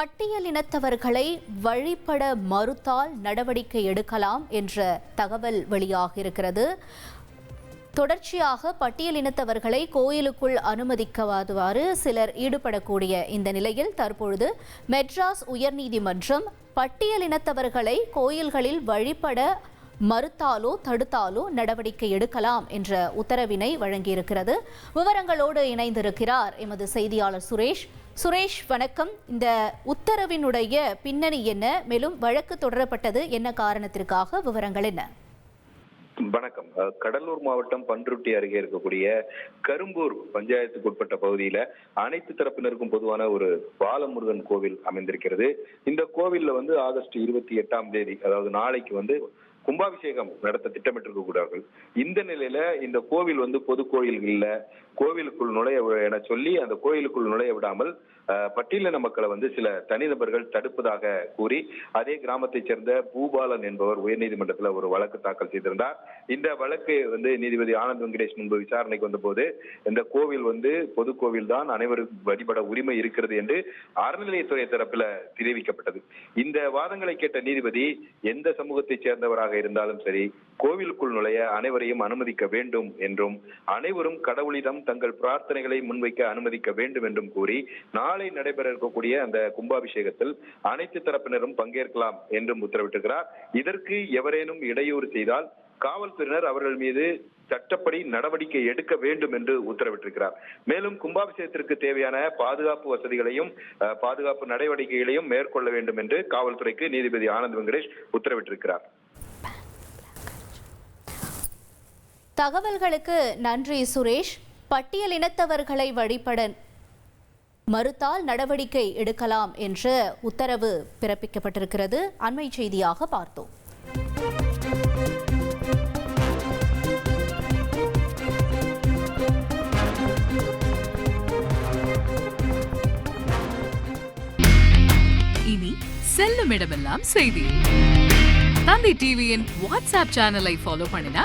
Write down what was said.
பட்டியலினத்தவர்களை வழிபட மறுத்தால் நடவடிக்கை எடுக்கலாம் என்ற தகவல் வெளியாகியிருக்கிறது. தொடர்ச்சியாக பட்டியலினத்தவர்களை கோயிலுக்குள் அனுமதிக்கவாதுவாறு சிலர் ஈடுபடக்கூடிய இந்த நிலையில் தற்பொழுது மெட்ராஸ் உயர்நீதிமன்றம் பட்டியலினத்தவர்களை கோயில்களில் வழிபட மறுத்தாலோ தடுத்தாலோ நடவடிக்கை எடுக்கலாம் என்ற உத்தரவினை வழங்கியிருக்கிறது. விவரங்களோடு இணைந்திருக்கிறார் எமது செய்தியாளர் சுரேஷ். சுரேஷ் வணக்கம். இந்த உத்தரவினுடைய பின்னணி என்ன? மேலும் வழக்கு தொடரப்பட்டது என்ன காரணத்திற்காக? விவரங்கள் என்ன? வணக்கம். கடலூர் மாவட்டம் பன்ருட்டி அருகே இருக்கக்கூடிய கரும்பூர் பஞ்சாயத்துக்கு உட்பட்ட பகுதியில அனைத்து தரப்பினருக்கும் பொதுவான ஒரு பாலமுருகன் கோவில் அமைந்திருக்கிறது. இந்த கோவில்ல வந்து ஆகஸ்ட் இருபத்தி எட்டாம் தேதி அதாவது நாளைக்கு வந்து கும்பாபிஷேகம் நடத்த திட்டமிட்டிருக்கிறார்கள் இந்த நிலையில இந்த கோவில் வந்து பொது கோயில்கள்ல கோவிலுக்குள் நுழைய என சொல்லி அந்த கோயிலுக்குள் நுழைய விடாமல் பட்டியலின மக்களை வந்து சில தனிநபர்கள் தடுப்பதாக கூறி அதே கிராமத்தைச் சேர்ந்த பூபாலன் என்பவர் உயர்நீதிமன்றத்தில் ஒரு வழக்கு தாக்கல் செய்திருந்தார். இந்த வழக்கு வந்து நீதிபதி ஆனந்த் வெங்கடேஷ் முன்பு விசாரணைக்கு வந்தபோது இந்த கோவில் வந்து பொது கோவில் தான் அனைவரும் வழிபட உரிமை இருக்கிறது என்று அறநிலையத்துறை தரப்புல தெரிவிக்கப்பட்டது. இந்த வாதங்களை கேட்ட நீதிபதி எந்த சமூகத்தைச் சேர்ந்தவராக இருந்தாலும் சரி கோவிலுக்குள் நுழைய அனைவரையும் அனுமதிக்க வேண்டும் என்றும் அனைவரும் கடவுளிடம் தங்கள் பிரார்த்தனைகளை முன்வைக்க அனுமதிக்க வேண்டும் என்றும் கூறி நாளை நடைபெற இருக்கக்கூடிய அந்த கும்பாபிஷேகத்தில் அனைத்து தரப்பினரும் பங்கேற்கலாம் என்றும் உத்தரவிட்டிருக்கிறார். இதற்கு எவரேனும் இடையூறு செய்தால் காவல்துறையினர் அவர்கள் மீது சட்டப்படி நடவடிக்கை எடுக்க வேண்டும் என்று உத்தரவிட்டிருக்கிறார். மேலும் கும்பாபிஷேகத்திற்கு தேவையான பாதுகாப்பு வசதிகளையும் பாதுகாப்பு நடவடிக்கைகளையும் மேற்கொள்ள வேண்டும் என்று காவல்துறைக்கு நீதிபதி ஆனந்த் வெங்கடேஷ் உத்தரவிட்டிருக்கிறார். தகவல்களுக்கு நன்றி சுரேஷ். பட்டியலினத்தவர்களை வழிபட மறுத்தால் நடவடிக்கை எடுக்கலாம் என்ற உத்தரவு பிறப்பிக்கப்பட்டிருக்கிறது. அண்மை செய்தியாக பார்த்தோம். இனி செல்லும் இடமெல்லாம் செய்தி. தந்தை டிவியின் வாட்ஸ்அப் சேனலை ஃபாலோ பண்ணினா